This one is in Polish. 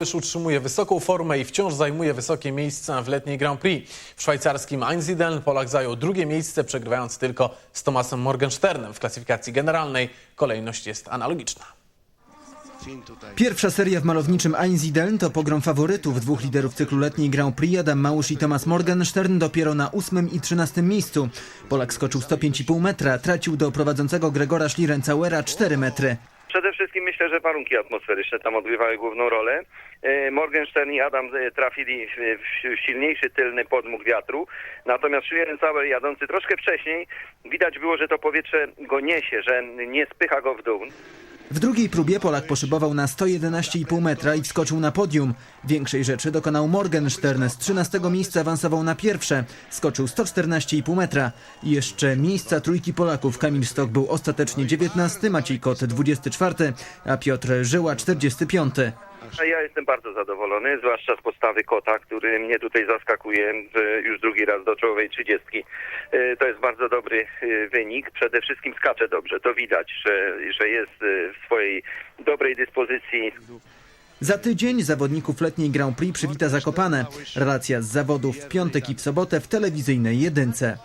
Już utrzymuje wysoką formę i wciąż zajmuje wysokie miejsca w letniej Grand Prix. W szwajcarskim Einsiedeln Polak zajął drugie miejsce, przegrywając tylko z Tomasem Morgensternem. W klasyfikacji generalnej kolejność jest analogiczna. Pierwsza seria w malowniczym Einsiedeln to pogrom faworytów dwóch liderów cyklu letniej Grand Prix Adam Małysz i Thomas Morgenstern dopiero na ósmym i trzynastym miejscu. Polak skoczył 105,5 metra, tracił do prowadzącego Gregora Schlierencauera 4 metry. Przede wszystkim myślę, że warunki atmosferyczne tam odgrywały główną rolę. E, Morgenstern i Adam e, trafili w silniejszy tylny podmuch wiatru, natomiast Schlierencauer jadący troszkę wcześniej, widać było, że to powietrze go niesie, że nie spycha go w dół. W drugiej próbie Polak poszybował na 111,5 metra i wskoczył na podium. Większej rzeczy dokonał Morgenstern. Z 13 miejsca awansował na pierwsze. Skoczył 114,5 metra. Jeszcze miejsca trójki Polaków. Kamil Stok był ostatecznie 19, Maciej Kot 24, a Piotr Żyła 45. A Ja jestem bardzo zadowolony, zwłaszcza z postawy kota, który mnie tutaj zaskakuje już drugi raz do czołowej trzydziestki. E, To jest bardzo dobry e, wynik. Przede wszystkim skacze dobrze. To widać, że, że jest e, w swojej dobrej dyspozycji. Za tydzień zawodników letniej Grand Prix przywita Zakopane. Relacja z zawodów w piątek i w sobotę w telewizyjnej jedynce.